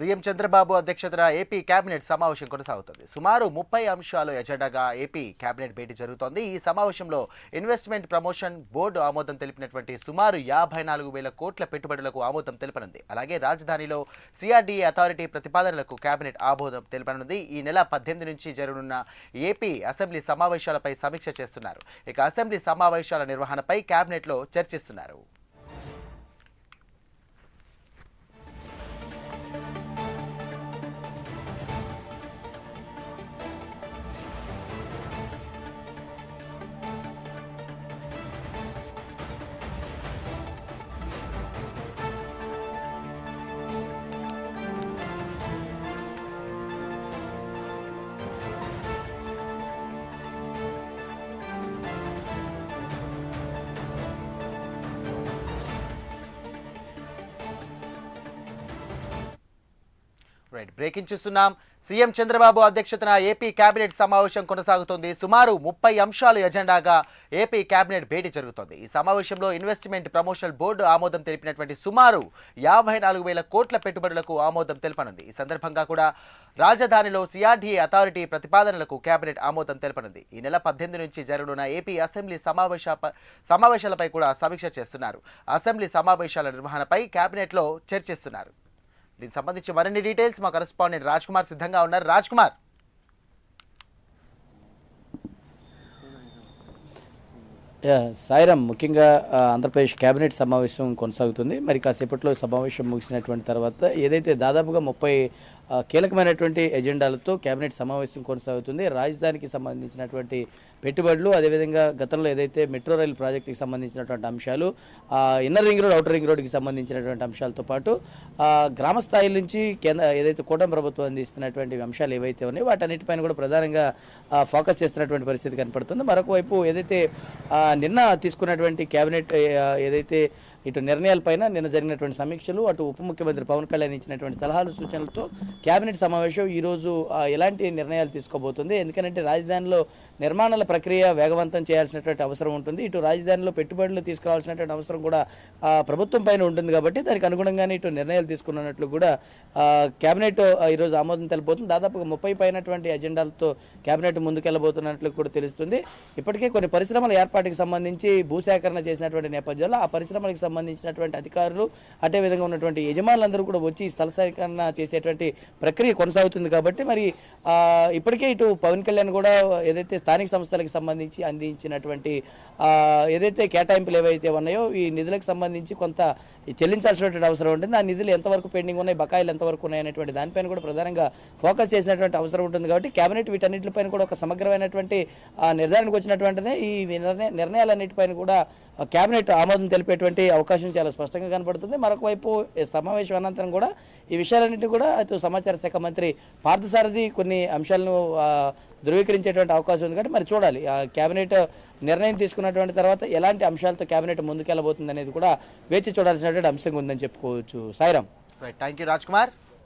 CM Chandrababu అధ్యక్షతన AP cabinet సమావేశం కొనసాగుతుంది. సుమారు ముప్పై అంశాలు ఎజెండాగా ఏపీ కేబినెట్ భేటీ జరుగుతోంది. ఈ సమావేశంలో ఇన్వెస్ట్మెంట్ ప్రమోషన్ బోర్డు ఆమోదం తెలిపినటువంటి సుమారు యాభై నాలుగు వేల కోట్ల పెట్టుబడులకు ఆమోదం తెలిపనుంది. అలాగే రాజధానిలో సిఆర్డీఏ అథారిటీ ప్రతిపాదనలకు కేబినెట్ ఆమోదం తెలిపనుంది. ఈ నెల పద్దెనిమిది నుంచి జరగనున్న ఏపీ అసెంబ్లీ సమావేశాలపై సమీక్ష చేస్తున్నారు. ఇక అసెంబ్లీ సమావేశాల నిర్వహణపై కేబినెట్లో చర్చిస్తున్నారు. రైట్ బ్రేకింగ్ చూస్తున్నాం. సీఎం చంద్రబాబు అధ్యక్షతన ఏపీ కేబినెట్ సమావేశం కొనసాగుతోంది. సుమారు ముప్పై అంశాలు ఎజెండాగా ఏపీ కేబినెట్ భేటీ జరుగుతోంది. ఈ సమావేశంలో ఇన్వెస్ట్మెంట్ ప్రమోషనల్ బోర్డు ఆమోదం తెలిపినటువంటి సుమారు యాభై నాలుగు వేల కోట్ల పెట్టుబడులకు ఆమోదం తెలపనుంది. ఈ సందర్భంగా కూడా రాజధానిలో సిఆర్డీఏ అథారిటీ ప్రతిపాదనలకు కేబినెట్ ఆమోదం తెలపనుంది. ఈ నెల పద్దెనిమిది నుంచి జరగనున్న ఏపీ అసెంబ్లీ సమావేశ సమావేశాలపై కూడా సమీక్ష చేస్తున్నారు. అసెంబ్లీ సమావేశాల నిర్వహణపై కేబినెట్లో చర్చిస్తున్నారు. దీనికి సంబంధించి మరిన్ని డీటెయిల్స్ మా కరెస్పాండెంట్ రాజ్ కుమార్ సిద్ధంగా ఉన్నారు. రాజ్ కుమార్ యా, సాయిరామ్ ముఖ్యంగా ఆంధ్రప్రదేశ్ కేబినెట్ సమావేశం కొనసాగుతుంది. మరి కాసేపట్లో సమావేశం ముగిసినటువంటి తర్వాత ఏదైతే దాదాపుగా ముప్పై కీలకమైనటువంటి ఎజెండాలతో కేబినెట్ సమావేశం కొనసాగుతుంది. రాజధానికి సంబంధించినటువంటి పెట్టుబడులు అదేవిధంగా గతంలో ఏదైతే మెట్రో రైల్ ప్రాజెక్టుకి సంబంధించినటువంటి అంశాలు inner ring road outer ring రోడ్కి సంబంధించినటువంటి అంశాలతో పాటు గ్రామ స్థాయి నుంచి కేంద్ర ఏదైతే కూటమి ప్రభుత్వం అందిస్తున్నటువంటి అంశాలు ఏవైతే ఉన్నాయో వాటన్నిటిపైన కూడా ప్రధానంగా ఫోకస్ చేస్తున్నటువంటి పరిస్థితి కనపడుతుంది. మరొకవైపు ఏదైతే నిన్న తీసుకున్నటువంటి కేబినెట్ ఏదైతే ఇటు నిర్ణయాలపైన నిన్న జరిగినటువంటి సమీక్షలు అటు ఉప ముఖ్యమంత్రి పవన్ కళ్యాణ్ ఇచ్చినటువంటి సలహాలు సూచనలతో కేబినెట్ సమావేశం ఈరోజు ఎలాంటి నిర్ణయాలు తీసుకోబోతుంది? ఎందుకంటే రాజధానిలో నిర్మాణాల ప్రక్రియ వేగవంతం చేయాల్సినటువంటి అవసరం ఉంటుంది. ఇటు రాజధానిలో పెట్టుబడులు తీసుకురావాల్సినటువంటి అవసరం కూడా ప్రభుత్వం పైన ఉంటుంది కాబట్టి దానికి అనుగుణంగానే ఇటు నిర్ణయాలు తీసుకున్నట్లు కూడా కేబినెట్ ఈరోజు ఆమోదం తెలిపోతుంది దాదాపుగా ముప్పై పైనటువంటి అజెండాలతో కేబినెట్ ముందుకెళ్ళబోతున్నట్లు కూడా తెలుస్తుంది. ఇప్పటికే కొన్ని పరిశ్రమల ఏర్పాటుకి సంబంధించి భూసేకరణ చేసినటువంటి నేపథ్యంలో ఆ పరిశ్రమలకు సంబంధించినటువంటి అధికారులు అదే విధంగా ఉన్నటువంటి యజమానులందరూ కూడా వచ్చి స్థల సేకరణ చేసేటువంటి ప్రక్రియ కొనసాగుతుంది కాబట్టి మరి ఇప్పటికే ఇటు పవన్ కళ్యాణ్ కూడా ఏదైతే స్థానిక సంస్థలకు సంబంధించి అందించినటువంటి ఏదైతే కేటాయింపులు ఏవైతే ఉన్నాయో ఈ నిధులకు సంబంధించి కొంత చెల్లించాల్సినటువంటి అవసరం ఉంటుంది. ఆ నిధులు ఎంతవరకు పెండింగ్ ఉన్నాయి బకాయిలు ఎంతవరకు ఉన్నాయనేటువంటి దానిపైన కూడా ప్రధానంగా ఫోకస్ చేసినటువంటి అవసరం ఉంటుంది కాబట్టి కేబినెట్ వీటన్నిటిపైన కూడా ఒక సమగ్రమైనటువంటి నిర్ధారణకు వచ్చినటువంటిదే. ఈ నిర్ణయ నిర్ణయాలన్నిటిపైన కూడా కేబినెట్ ఆమోదం తెలిపేటువంటి అవకాశం చాలా స్పష్టంగా కనపడుతుంది మరొక వైపు సమావేశం అనంతరం కూడా ఈ విషయాలన్నింటినీ కూడా అటు సమాచార శాఖ మంత్రి పార్థసారథి కొన్ని అంశాలను ధృవీకరించేటువంటి అవకాశం ఉంది కాబట్టి మరి చూడాలి. ఆ కేబినెట్ నిర్ణయం తీసుకున్నటువంటి తర్వాత ఎలాంటి అంశాలతో కేబినెట్ ముందుకెళ్ళబోతుంది అనేది కూడా వేచి చూడాల్సినటువంటి అంశంగా ఉందని చెప్పుకోవచ్చు. Sairam. Right thank you Raj Kumar